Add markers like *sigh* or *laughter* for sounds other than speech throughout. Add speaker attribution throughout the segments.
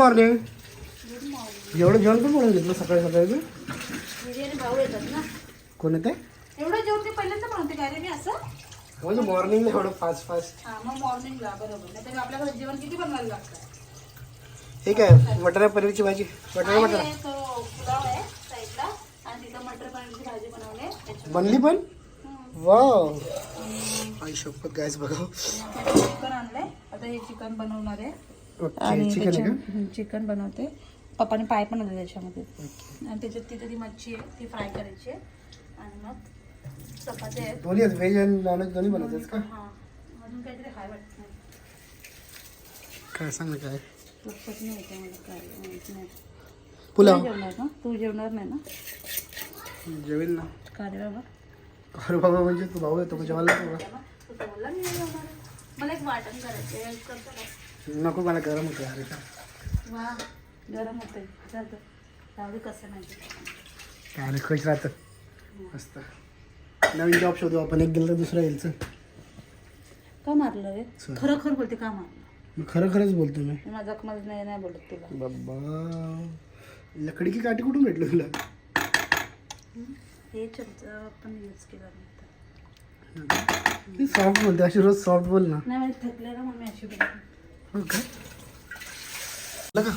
Speaker 1: Morning एवढं जेवण पण बनवून घेतलं सकाळी सकाळी
Speaker 2: बिर्याणी भाऊ येतात ना.
Speaker 1: कोण येते
Speaker 2: एवढं जेवण ते पहिल्यांदा बनवते काय रे मी असं?
Speaker 1: म्हणजे मॉर्निंगला एवढं फास्ट फास्ट
Speaker 2: हा मग मॉर्निंगला बरोबर. नाही आपल्याकडे जेवण किती बनवायला लागतं?
Speaker 1: हे काय बटाटा पनीरची भाजी?
Speaker 2: आणि
Speaker 1: बटाटा
Speaker 2: तो पुलाव आहे साईडला. आणि तिथं मटर पनीरची भाजी बनवली आहे. त्याच्यात
Speaker 1: बनली पण? वाव. आई शपथ गायस बघा.
Speaker 2: चिकन आणलंय. आता हे चिकन बनवणार आहे. आणि
Speaker 1: चिकन आहे का?
Speaker 2: त्याच्या- चिकन बनवते. पप्पाने पाय पण आणले त्याच्यामध्ये. आणि त्याच्यात तिथे ती मच्छी आहे ती फ्राय करायची आहे. आणि मग चपाती आहेत.
Speaker 1: दोन्ही आहेत व्हेज आणि नॉनव्हेज दोन्ही बनवतेस का?
Speaker 2: हा अजून काहीतरी हाय वाटत नाही.
Speaker 1: काय सांग ना काय?
Speaker 2: लक्षात नाही येते मला काय माहीत नाही.
Speaker 1: पुलाव.
Speaker 2: तू जेवणार ना? तू जेवणार नाही ना?
Speaker 1: जेवेल ना.
Speaker 2: का रे बाबा?
Speaker 1: अरे बाबा म्हणजे तू भाऊ येतो जेवायला नको का?
Speaker 2: तू तर बोलला मी नाही जेवणार. आहे. मला एक वाटण करायचं आहे करतो का
Speaker 1: नको मला गरम होतं अरे
Speaker 2: वा गरम होतंय. चालतं जाऊ दे कसं नाही
Speaker 1: काय रे खुश राहतं. मस्त. नवीन जॉब शोधू आपण. एक गेलं तर दुसरा येईल चल.
Speaker 2: का मारलं रे. खरं खरं बोलते का मारलं?
Speaker 1: मी खरं खरंच बोलतो मी.
Speaker 2: मी माझा नाही नाही बोलत तुला.
Speaker 1: बाबा. लकडी की काठी कुठून भेटलं तुला?
Speaker 2: हे चमचा पण यूज केला
Speaker 1: सॉफ्ट बोलते अशी रोज सॉफ्ट बोल ना.
Speaker 2: नाही म्हणजे थकले ना मग मी अशी बोलते.
Speaker 1: लगा।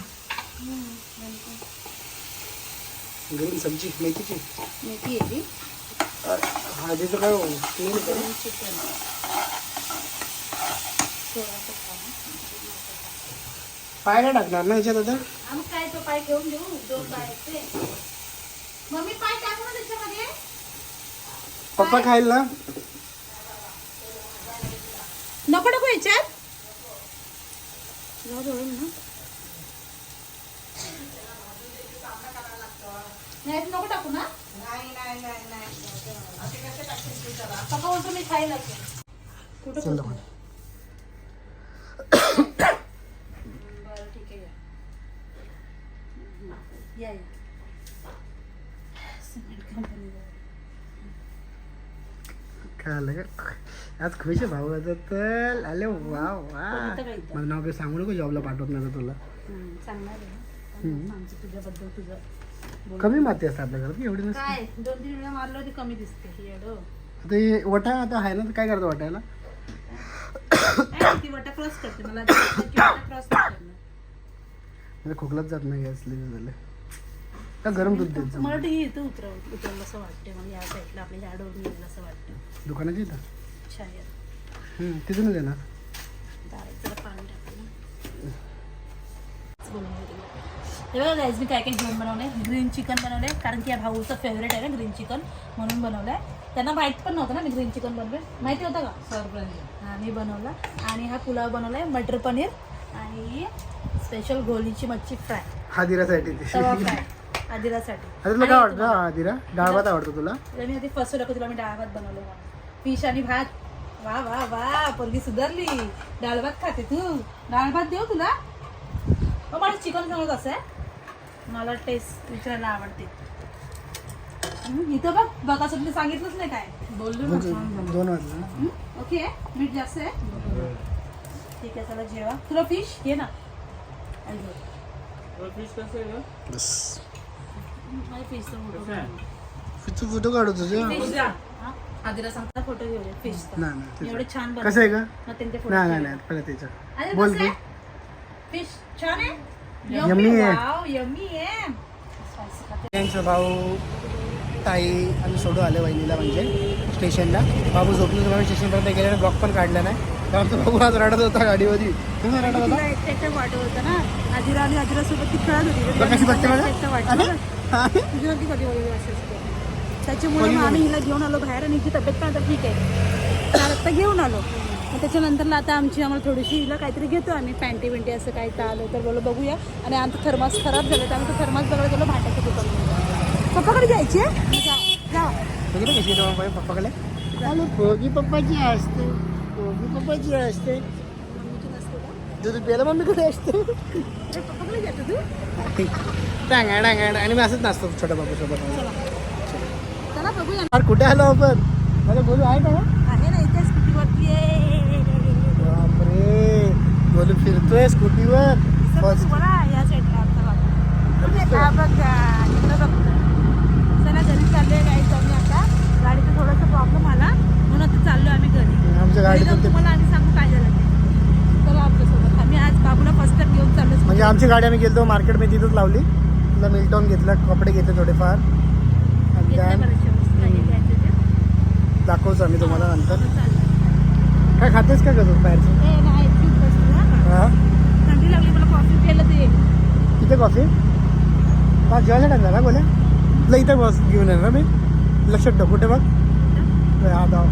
Speaker 1: ग्रीन सब्जी मेथीची?
Speaker 2: मेथी आहे ती.
Speaker 1: हळदीचं काय हो?
Speaker 2: चिकन.
Speaker 1: पाय काय टाकणार ना याच्यात आता?
Speaker 2: काय तो पाय घेऊन देऊ? दोन पाय आहेत ते मम्मी पाय टाकू ना त्याच्यामध्ये.
Speaker 1: पप्पा खाईल ना
Speaker 2: नको नको याच्यात. जाऊ दे, होईल ना. नाही नको टाकू ना. नाही नाही नाही नाही. पप्पा बोलतो मी असं कुठं
Speaker 1: चल. *coughs*
Speaker 2: बरं ठीक आहे या. या या सिमेंट कंपनी
Speaker 1: काय आलं का? आज खुश आता तर. आले वा वा.
Speaker 2: इथं?
Speaker 1: माझं नाव काही सांगू नको जॉबला पाठवत नाही तुला.
Speaker 2: तुझ्याबद्दल तुझं.
Speaker 1: कमी माती असते आपल्या घरात एवढी नसते.
Speaker 2: दोन तीन वेळा मारलं होती कमी दिसते. ही
Speaker 1: आता हे वटा आता आहे ना काय करतो वाटायला?
Speaker 2: काय ती वाटा क्रॉस करते. मला क्रॉस करणार.
Speaker 1: म्हणजे खोकलाच जात नाही असले झाले का गरम दूध देत जा.
Speaker 2: मला वाटतं हे इथं उतरव उतरवलं असं वाटते मला या साईडला आपल्या ह्या डोरून येईल असं वाटतं
Speaker 1: दुकानाची इथं?
Speaker 2: शायद
Speaker 1: हम्म, तिथूनच आहे ना.
Speaker 2: पाणी टाकलं. हे बघा guys, मी काय काय जेवण बनवलंय? ग्रीन चिकन बनवलंय कारण की या भाऊचं फेवरेट आहे ना ग्रीन चिकन म्हणून बनवलंय. त्यांना माहीत पण नव्हतं ना मी ग्रीन चिकन बनवेल माहिती होतं का? सरप्राईज हा मी बनवला. आणि हा पुलाव बनवलाय मटर पनीर आणि स्पेशल गोलीची मच्छी फ्राय
Speaker 1: हादिरासाठी ते.
Speaker 2: तवा फ्राय आदिरासाठी.
Speaker 1: आता तुला काय आवडतं? हा हादिरा डाळ भात आवडतो तुला?
Speaker 2: मी आधी फर्स्ट टाकू तुला मी डाळ भात बनवलं फिश आणि भात. वा वा वा पोरगी सुधारली. डाळ भात खाते तू. डाळ भात देऊ तुला? हो मला चिकन सांगत कसं आहे. मला टेस्ट विचारायला आवडते. हम्म, इथं बघ बघा मी सांगितलंच नाही काय. बोललो.
Speaker 1: दोन वाजले ना.
Speaker 2: हम्म, ओके आहे मीठ जास्त आहे. ठीक आहे चला जेवा. तुला फिश घे ना. आणि घे.
Speaker 1: बस
Speaker 2: मला फिशचा फोटो काढ.
Speaker 1: तू फोटो काढू तुझ्या
Speaker 2: फिशचा हा? आधीला सांगता फोटो घेऊया फिशचा
Speaker 1: नाही नाही त्याचं.
Speaker 2: एवढे छान
Speaker 1: कसं आहे का?
Speaker 2: मग त्यांचे फोटो
Speaker 1: नाही नाही नाही पहिलं त्याचं
Speaker 2: अरे
Speaker 1: बोल
Speaker 2: कसं
Speaker 1: तू.
Speaker 2: आहे? फिश छान आहे?
Speaker 1: Yummy आहे.
Speaker 2: वाव यम्मी आहे. Spicy खाते.
Speaker 1: त्यांचं भाऊ ताई आणि सोडू आले वहिनीला म्हणजे स्टेशनला. बाबू झोपलं तर स्टेशनपर्यंत गेल्याने ब्लॉक पण काढला नाही. तर आमचा भाऊ आज रडत होता गाडीमध्ये. रडत होता?
Speaker 2: वाटत ना. आजीरा आणि आजीरा सोबत ती खेळत होती.
Speaker 1: बघ कशी बघते मला.
Speaker 2: एकटं वाटलं ना. वगैरे. त्याच्यामुळे मग आम्ही हिला घेऊन आलो बाहेर आणि हिची तब्येत पण आता ठीक आहे. तर आता घेऊन आलो. मग त्याच्यानंतरला आता आमची आम्हाला थोडीशी हिला काहीतरी घेतो आम्ही पॅन्टी बिंटी असं काही तर आलं तर बोलो बघूया. आणि आमचं थर्मास खराब झालं तर आम्ही तो थर्मास बघायला गेलो भांड्याचं दुकान पप्पाकडे जायची आहे?
Speaker 1: पप्पाकडे? पोगी पप्पाची असते पोगी पप्पाची असते.
Speaker 2: मम्मीची नसते का?
Speaker 1: दूध प्यायला मम्मीकडे असते.
Speaker 2: पप्पाकडे जातो तू? *laughs*
Speaker 1: डांगा डांगा आणि मी असंच नाचतो छोट्या बाबू सोबत
Speaker 2: चला. बघूया.
Speaker 1: अरे कुठे आलो आपण? मला बोलू आहे का
Speaker 2: आहे ना इथे स्कूटीवरती आहे.
Speaker 1: बापरे. बोलू फिरतोय स्कूटीवर.
Speaker 2: गाडीचा थोडासा प्रॉब्लेम आला. म्हणून आता चाललोय आम्ही घरी.
Speaker 1: आमच्या गाडीतून
Speaker 2: तुम्हाला आम्ही सांगू काय झालं चला आमच्यासोबत आम्ही आज बाबूला फर्स्ट टाइम घेऊन चाललो
Speaker 1: म्हणजे आमची गाडी आम्ही गेलो मार्केटमध्ये तिथंच लावली. तिला मिल्टॉन घेतलं कपडे घेतले थोडेफार. आणि काय
Speaker 2: काय काय.
Speaker 1: दाखवतो आम्ही तुम्हाला नंतर.
Speaker 2: आता चाललोय.
Speaker 1: काय खातेस का गं तू बाहेरचं?
Speaker 2: हा.
Speaker 1: हा? किती कॉफी पाच जेवायचा टाइम झाला बोले? तुला इथे बस घेऊन येणार मी. लक्षात ठेव कुठे बघ? हा दाव.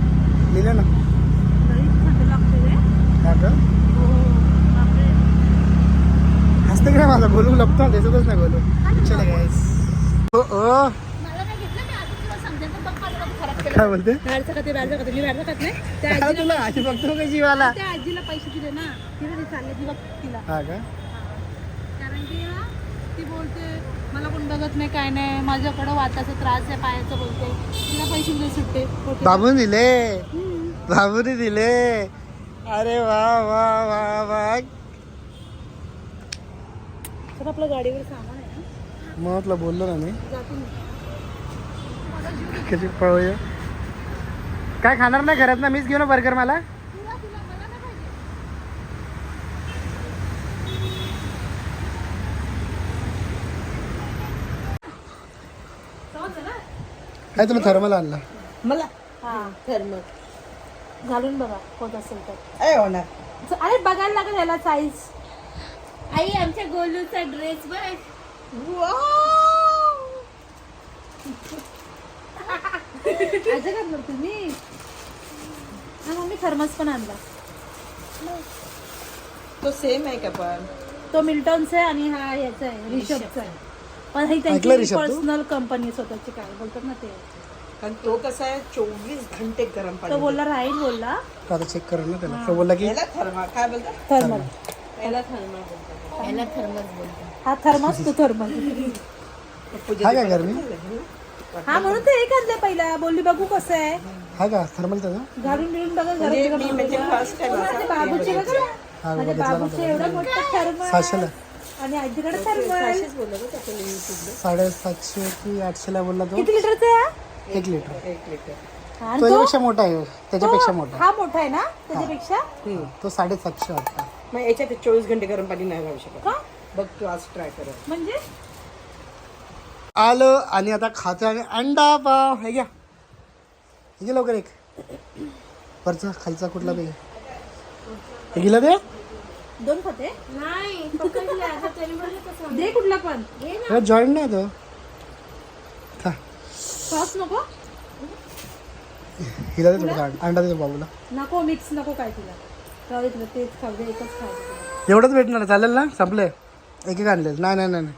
Speaker 1: लिहिलं ना.
Speaker 2: लई थंड लागते रे
Speaker 1: हा का
Speaker 2: हो बापरे
Speaker 1: हसते का माझा गोलू लपतो दिसतच नाही गोलू चले गाईस हो ओ
Speaker 2: मला काय घेतलं मी आधी तुला सांगते. तर बघ मला बघ खराब केलं.
Speaker 1: काय बोलते?
Speaker 2: बाहेरचं खाते बाहेरचं खाते मी बाहेरचं खात नाही त्या
Speaker 1: काय तुला आजी बघतो का जीवाला?
Speaker 2: त्या आजीला पैसे दिले ना. तिला ते चालले ती बघ तिला.
Speaker 1: हा का?
Speaker 2: कारण की ती बोलते मला कोण बघत नाही काय नाही. माझ्याकडं वाताचा त्रास आहे पायाचा बोलते. तिला पैसे दिले सुट्टे खोटे.
Speaker 1: बाबून दिले. बाबूने दिले? अरे वा वा वा वा.
Speaker 2: तर आपल्या गाडीवर सामान आहे ना?
Speaker 1: मग तुला बोललो ना मी.
Speaker 2: जातो मी.
Speaker 1: कशी पळूया काय खाणार नाही घरात ना? मीच घेऊ ना बर्गर मला.
Speaker 2: तुला तुला मला नाही पाहिजे. समजलं ना.
Speaker 1: काय तुला थर्मल आणला.
Speaker 3: मला?
Speaker 2: हा
Speaker 3: थर्मल
Speaker 2: घालून बघा होत असेल तर.
Speaker 3: होणार.
Speaker 2: अरे बघायला लागेल याला साईज
Speaker 4: आई आमच्या गोलूचा ड्रेस बघ.
Speaker 2: असं करणार तुम्ही? हा मम्मी थर्मस पण आणला.
Speaker 3: तो सेम आहे का पण?
Speaker 2: तो मिल्टॉनचा आहे आणि हा याचा आहे रिषभचा आहे. पण ही
Speaker 1: ऐकलं
Speaker 2: त्यांची
Speaker 1: तू?
Speaker 2: पर्सनल कंपनी स्वतःची काय बोलतात ना ते.
Speaker 3: कारण तो कसा आहे चोवीस घंटे गरम
Speaker 2: तो
Speaker 3: पाणी
Speaker 2: बोलला राहील बोलला.
Speaker 1: तो आता चेक करेल ना त्याला. तो बोलला की
Speaker 3: याला थर्मा काय बोलतात
Speaker 2: थर्मल.
Speaker 3: याला थर्मा बोलतात
Speaker 4: याला थर्मस बोलतो
Speaker 2: हा थर्मस तो थर्मल
Speaker 1: हा काय गरमी?
Speaker 2: हा म्हणून ते एक आणलं पहिला. बोलली बघू कसं आहे.
Speaker 1: हा का? थर्मल त्याचा
Speaker 2: घालून बिळून बघा
Speaker 3: म्हणजे
Speaker 2: घरात
Speaker 3: मी. म्हणजे फर्स्ट टाइम
Speaker 2: माझ्या बाबूचे बघा
Speaker 1: हा
Speaker 2: माझ्या
Speaker 1: बघितला ना
Speaker 2: बाबूचे एवढं मोठं थर्मल आणि आजीकडे थर्मल
Speaker 1: साडेसातशे की आठशेला बोलला तो?
Speaker 2: किती लिटरचा आहे हा?
Speaker 1: एक लिटर.
Speaker 3: एक लिटर.
Speaker 2: आणि
Speaker 1: तो
Speaker 2: तो?
Speaker 1: याच्यापेक्षा मोठा आहे त्याच्यापेक्षा मोठा.
Speaker 2: हा मोठा आहे ना त्याच्यापेक्षा?
Speaker 1: तो साडेसातशे वाटता.
Speaker 3: मग याच्यात चोवीस घंटे गरम पाणी नाही राहू शकत.
Speaker 2: का?
Speaker 3: बघ तू आज ट्राय कर.
Speaker 2: म्हणजे?
Speaker 1: आलो आणि आता खातो आणि अंडा पाव. हे घ्या. हे घे लवकर एक. वरचा खालचा कुठला बे? हे गेला बे
Speaker 2: दोन खाते?
Speaker 4: नाही पकडलं. आता तरी म्हणलं कसं
Speaker 2: दे कुठला पण.
Speaker 1: जॉईंट नाही तो खा.
Speaker 2: सॉस नको?
Speaker 1: हिला दे थोडं अंडा. दे बाबूला.
Speaker 2: नको मिक्स नको काय तुला. राहू दे तेच खाऊ दे एकच
Speaker 1: एवढंच भेटणार चालेल ना? संपले एक एक आणलेलं नाही नाही नाही नाही.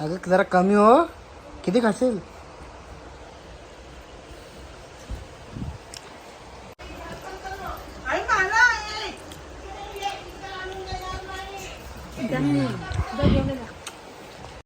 Speaker 1: अगं जरा कमी हो. किती खाशील?